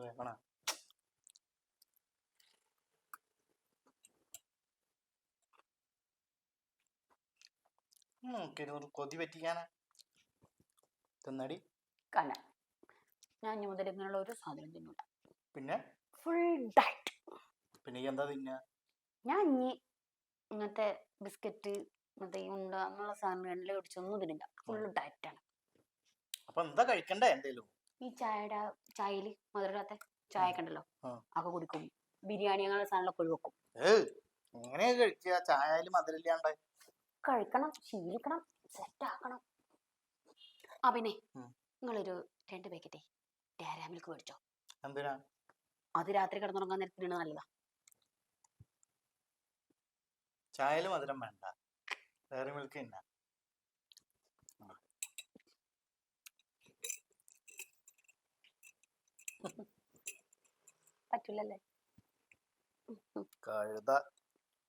വേക്കണ ഒരു കൊതി പറ്റിക്കാനാ തിന്നടി കണ്ട ഞാൻ ഇനി മുതൽ ഇങ്ങനെയുള്ള ഒരു സാധനം തിന്നില്ല പിന്നെ ഫുൾ ഡയറ്റ് പിന്നെ എന്താ തിന്ന ഞാൻ ഇനി ഇങ്ങനത്തെ ബിസ്ക്കറ്റ് മറ്റേ ഈ ഉണ്ട അങ്ങനെയുള്ള സാധനം എണ്ണ ഒടിച്ചൊന്നും തിന്നില്ല ഫുൾ ഡയറ്റാണ് അപ്പൊ എന്താ കഴിക്കണ്ടേ എന്തേലും ഈ ചായയുടെ ചായയിൽ മധുരമില്ലാത്ത ചായ ഒക്കെ ഉണ്ടല്ലോ അതൊക്കെ കുടിക്കും. ബിരിയാണി അങ്ങനെയുള്ള സാധനങ്ങളൊക്കെ ഒഴിവാക്കും. കഴിക്കുക. മധുരമില്ലാണ്ട്. കഴിക്കണം ശീലിക്കണം സെറ്റ് ആക്കണം. ആ പിന്നെ. നിങ്ങളൊരു രണ്ട് പാക്കറ്റേ ഡയറി മിൽക്ക് മേടിച്ചോ. എന്തിനാ? അത് രാത്രി കിടന്നുറങ്ങാൻ നേരത്തിന് നല്ലതാ. ചായയിൽ മധുരം വേണ്ട. ഡയറി മിൽക്ക് തിന്നാ. പറ്റൂലല്ലേ? കഴുത